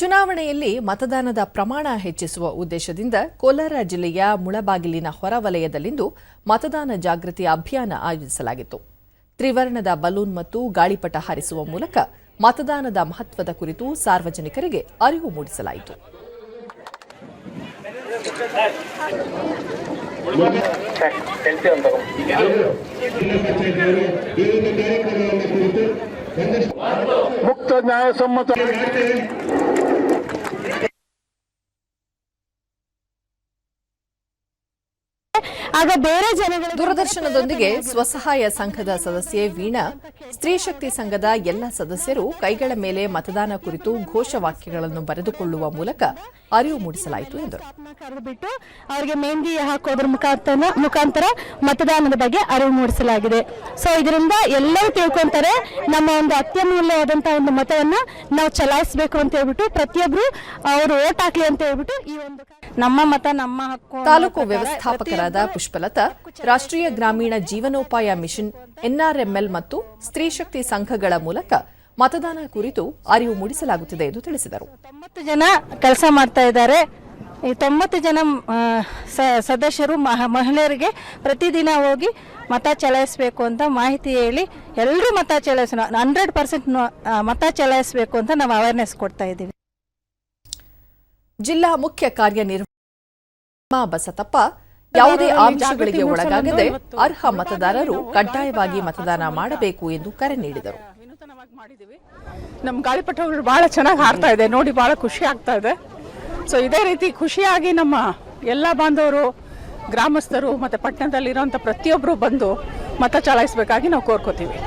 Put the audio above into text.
ಚುನಾವಣೆಯಲ್ಲಿ ಮತದಾನದ ಪ್ರಮಾಣ ಹೆಚ್ಚಿಸುವ ಉದ್ದೇಶದಿಂದ ಕೋಲಾರ ಜಿಲ್ಲೆಯ ಮುಳಬಾಗಿಲಿನ ಹೊರವಲಯದಲ್ಲಿಂದು ಮತದಾನ ಜಾಗೃತಿ ಅಭಿಯಾನ ಆಯೋಜಿಸಲಾಗಿತ್ತು. ತ್ರಿವರ್ಣದ ಬಲೂನ್ ಮತ್ತು ಗಾಳಿಪಟ ಹಾರಿಸುವ ಮೂಲಕ ಮತದಾನದ ಮಹತ್ವದ ಕುರಿತು ಸಾರ್ವಜನಿಕರಿಗೆ ಅರಿವು ಮೂಡಿಸಲಾಯಿತು. ముక్త న్యాయ సమ్మత ಆಗ ಬೇರೆ ಜನಗಳ ದೂರದರ್ಶನದೊಂದಿಗೆ ಸ್ವಸಹಾಯ ಸಂಘದ ಸದಸ್ಯೆ ವೀಣಾ ಸ್ತ್ರೀ ಶಕ್ತಿ ಸಂಘದ ಎಲ್ಲ ಸದಸ್ಯರು ಕೈಗಳ ಮೇಲೆ ಮತದಾನ ಕುರಿತು ಘೋಷವಾಕ್ಯಗಳನ್ನು ಬರೆದುಕೊಳ್ಳುವ ಮೂಲಕ ಅರಿವು ಮೂಡಿಸಲಾಯಿತು ಎಂದರು. ಕರೆದುಬಿಟ್ಟು ಅವರಿಗೆ ಮೆಹಂದಿ ಹಾಕೋದ್ರ ಮುಖಾಂತರ ಮುಖಾಂತರ ಮತದಾನದ ಬಗ್ಗೆ ಅರಿವು ಮೂಡಿಸಲಾಗಿದೆ. ಸೊ ಇದರಿಂದ ಎಲ್ಲರೂ ತಿಳ್ಕೊಂತಾರೆ ನಮ್ಮ ಒಂದು ಅತ್ಯಮೂಲ್ಯವಾದಂತಹ ಒಂದು ಮತವನ್ನ ನಾವು ಚಲಾಯಿಸಬೇಕು ಅಂತ ಹೇಳ್ಬಿಟ್ಟು ಪ್ರತಿಯೊಬ್ರು ಅವರು ಓಟ್ ಹಾಕ್ಲಿ ಅಂತ ಹೇಳ್ಬಿಟ್ಟು ಈ ಒಂದು ನಮ್ಮ ಮತ ನಮ್ಮ ಹಕ್ಕು ತಾಲೂಕು ವ್ಯವಸ್ಥಾಪಕರಾದ ಪುಷ್ಪಲತಾ ರಾಷ್ಟ್ರೀಯ ಗ್ರಾಮೀಣ ಜೀವನೋಪಾಯ ಮಿಷನ್ ಎನ್ಆರ್ಎಂಎಲ್ ಮತ್ತು ಸ್ತ್ರೀ ಶಕ್ತಿ ಸಂಘಗಳ ಮೂಲಕ ಮತದಾನ ಕುರಿತು ಅರಿವು ಮೂಡಿಸಲಾಗುತ್ತಿದೆ ಎಂದು ತಿಳಿಸಿದರು. ತೊಂಬತ್ತು ಜನ ಕೆಲಸ ಮಾಡ್ತಾ ಇದ್ದಾರೆ. ಈ ತೊಂಬತ್ತು ಜನ ಆ, ಸ- ಸದಸ್ಯರು ಮಹ- ಮಹಿಳೆಯರಿಗೆ ಪ್ರತಿದಿನ ಹೋಗಿ ಮತ ಚಲಾಯಿಸಬೇಕು ಅಂತ ಮಾಹಿತಿ ಹೇಳಿ ಎಲ್ಲರೂ ಮತ ಚಲಾಯಿಸೋಣ ಹಂಡ್ರೆಡ್ ಪರ್ಸೆಂಟ್ ಮತ ಚಲಾಯಿಸಬೇಕು ಅಂತ ನಾವು ಅವೇರ್ನೆಸ್ ಕೊಡ್ತಾ ಇದ್ದೀವಿ. ಜಿಲ್ಲಾ ಮುಖ್ಯ ಕಾರ್ಯನಿರ್ವಾಹಕ ಬಸತಪ್ಪ ಯಾವುದೇ ಆಮಿಷಗಳಿಗೆ ಒಳಗಾಗದೆ ಅರ್ಹ ಮತದಾರರು ಕಡ್ಡಾಯವಾಗಿ ಮತದಾನ ಮಾಡಬೇಕು ಎಂದು ಕರೆ ನೀಡಿದರು. ನಮ್ಮ ಗಾಳಿಪಟಗಳು ಬಹಳ ಚೆನ್ನಾಗಿ ಹಾರ್ತಾ ಇದೆ ನೋಡಿ ಬಹಳ ಖುಷಿ ಆಗ್ತಾ ಇದೆ. ಸೊ ಇದೇ ರೀತಿ ಖುಷಿಯಾಗಿ ನಮ್ಮ ಎಲ್ಲ ಬಾಂಧವರು ಗ್ರಾಮಸ್ಥರು ಮತ್ತು ಪಟ್ಟಣದಲ್ಲಿರೋಂಥ ಪ್ರತಿಯೊಬ್ಬರು ಬಂದು ಮತ ಚಲಾಯಿಸಬೇಕಾಗಿ ನಾವು ಕೋರ್ಕೋತೀವಿ.